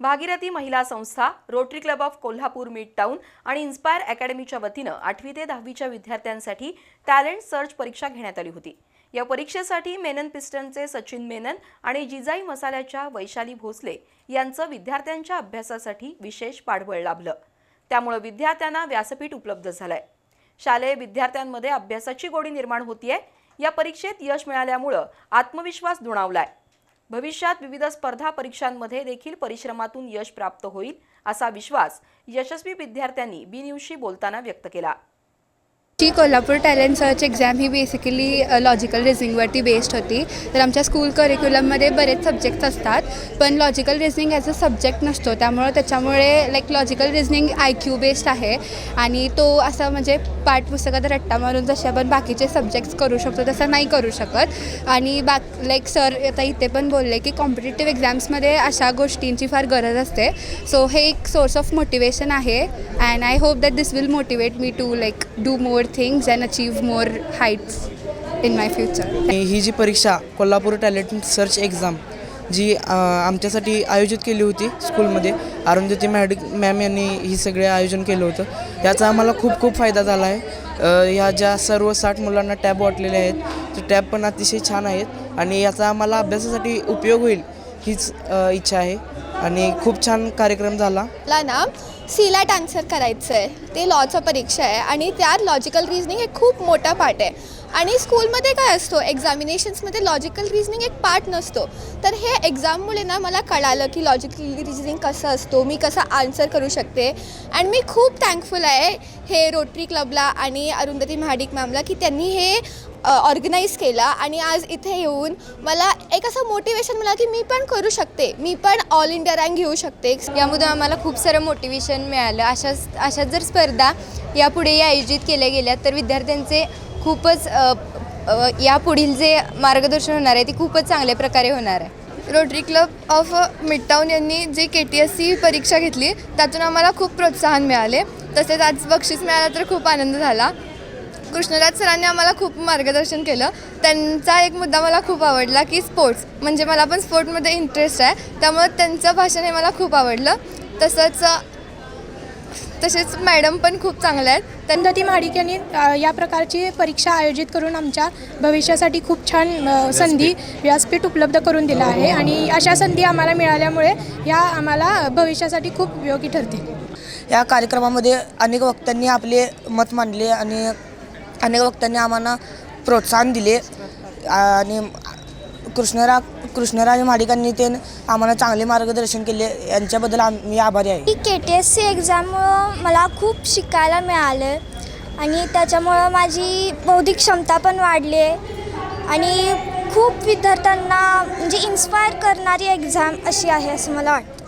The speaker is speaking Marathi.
भागीरथी महिला संस्था rotary club of Kolhapur mid town आणि इन्स्पायर अकॅडमीच्या वतीनं आठवी ते दहावीच्या विद्यार्थ्यांसाठी टॅलेंट सर्च परीक्षा घेण्यात आली होती. या परीक्षेसाठी मेनन पिस्टनचे सचिन मेनन आणि जिजाई मसाल्याच्या वैशाली भोसले यांचं विद्यार्थ्यांच्या अभ्यासासाठी विशेष पाठबळ लाभलं. त्यामुळे विद्यार्थ्यांना व्यासपीठ उपलब्ध झालंय. शालेय विद्यार्थ्यांमध्ये अभ्यासाची गोडी निर्माण होतीये. या परीक्षेत यश मिळाल्यामुळं आत्मविश्वास दुणावलाय. भविष्यात विविध स्पर्धा परीक्षांमध्ये देखील परिश्रमातून यश प्राप्त होईल असा विश्वास यशस्वी विद्यार्थ्यांनी बी न्यूजशी बोलताना व्यक्त केला. ची कोल्हापूर टॅलेंट सर्च एक्झाम ही बेसिकली लॉजिकल रिझनिंगवरती बेस्ड होती. तर आमच्या स्कूल करिक्युलममध्ये बरेच सब्जेक्ट्स असतात पण logical reasoning as a subject नसतो. त्यामुळं त्याच्यामुळे like logical reasoning I Q based आहे. आणि तो असा म्हणजे पाठपुस्तकात रट्टा मारून जसे आपण बाकीचे सब्जेक्ट्स करू शकतो तसं नाही करू शकत. आणि बाक लाईक सर आता इथे पण बोलले की कॉम्पिटेटिव्ह एक्झाम्समध्ये अशा गोष्टींची फार गरज असते. सो हे एक सोर्स ऑफ मोटिवेशन आहे. And I hope that this will motivate me to like do more things and achieve more heights in my future आणि ही जी परीक्षा कोल्हापूर टॅलेंट सर्च एक्झाम जी आमच्यासाठी आयोजित केली होती स्कूलमध्ये अरुंधती मॅड मॅम यांनी ही सगळे आयोजन केलं होतं. याचा आम्हाला खूप खूप फायदा झाला आहे. ह्या ज्या सर्व साठ मुलांना टॅब वाटलेले आहेत ते टॅब पण अतिशय छान आहेत आणि याचा आम्हाला अभ्यासासाठी उपयोग होईल हीच इच्छा आहे. आणि खूप छान कार्यक्रम झाला. ना सीलॅट आन्सर करायचं आहे ते लॉचं परीक्षा आहे आणि त्यात लॉजिकल रिझनिंग हे खूप मोठा पार्ट आहे. आणि स्कूलमध्ये काय असतो एक्झामिनेशन्समध्ये लॉजिकल रिझनिंग एक पार्ट नसतो. तर हे एक्झाममुळे ना मला कळालं की लॉजिकल रिझनिंग कसं असतो मी कसं आन्सर करू शकते. अँड मी खूप थँकफुल आहे हे रोटरी क्लबला आणि अरुंधती महाडिक मॅमला की त्यांनी हे ऑर्गनाईज केला आणि आज इथे येऊन मला एक असं मोटिवेशन मिळालं की मी पण करू शकते. मी पण ऑल इंडिया रँक घेऊ शकते. यामधून आम्हाला खूप सारं मोटिवेशन मिळालं. अशाच अशाच जर स्पर्धा यापुढे आयोजित केल्या गेल्या तर विद्यार्थ्यांचे खूपच यापुढील जे मार्गदर्शन होणार आहे ते खूपच चांगल्या प्रकारे होणार आहे. रोटरी क्लब ऑफ मिडटाऊन यांनी जी के टी एस सी परीक्षा घेतली त्यातून आम्हाला खूप प्रोत्साहन मिळाले. तसेच आज बक्षीस मिळालं तर खूप आनंद झाला. कृष्णराज सरांनी आम्हाला खूप मार्गदर्शन केलं. त्यांचा एक मुद्दा मला खूप आवडला की स्पोर्ट्स म्हणजे मला पण स्पोर्टमध्ये इंटरेस्ट आहे. त्यामुळे त्यांचं भाषण हे मला खूप आवडलं. तसंच तसेच मॅडम पण खूप चांगल्या आहेत. त्यांना महाडिक यांनी या प्रकारची परीक्षा आयोजित करून आमच्या भविष्यासाठी खूप छान संधी व्यासपीठ उपलब्ध करून दिलं आहे. आणि अशा संधी आम्हाला मिळाल्यामुळे या आम्हाला भविष्यासाठी खूप उपयोगी ठरतील. या कार्यक्रमामध्ये अनेक वक्त्यांनी आपले मत मांडले आणि अनेक वक्त्यांनी आम्हाला प्रोत्साहन दिले. आणि कृष्णरा कृष्णराज महाडिकांनी ते आम्हाला चांगले मार्गदर्शन केले. यांच्याबद्दल आम्ही आभारी आहे. के टी एस सी एक्झाममुळं मला खूप शिकायला मिळालं. आणि त्याच्यामुळं माझी बौद्धिक क्षमता पण वाढली. आहे आणि खूप विद्यार्थ्यांना म्हणजे इन्स्पायर करणारी एक्झाम अशी आहे असं मला वाटतं.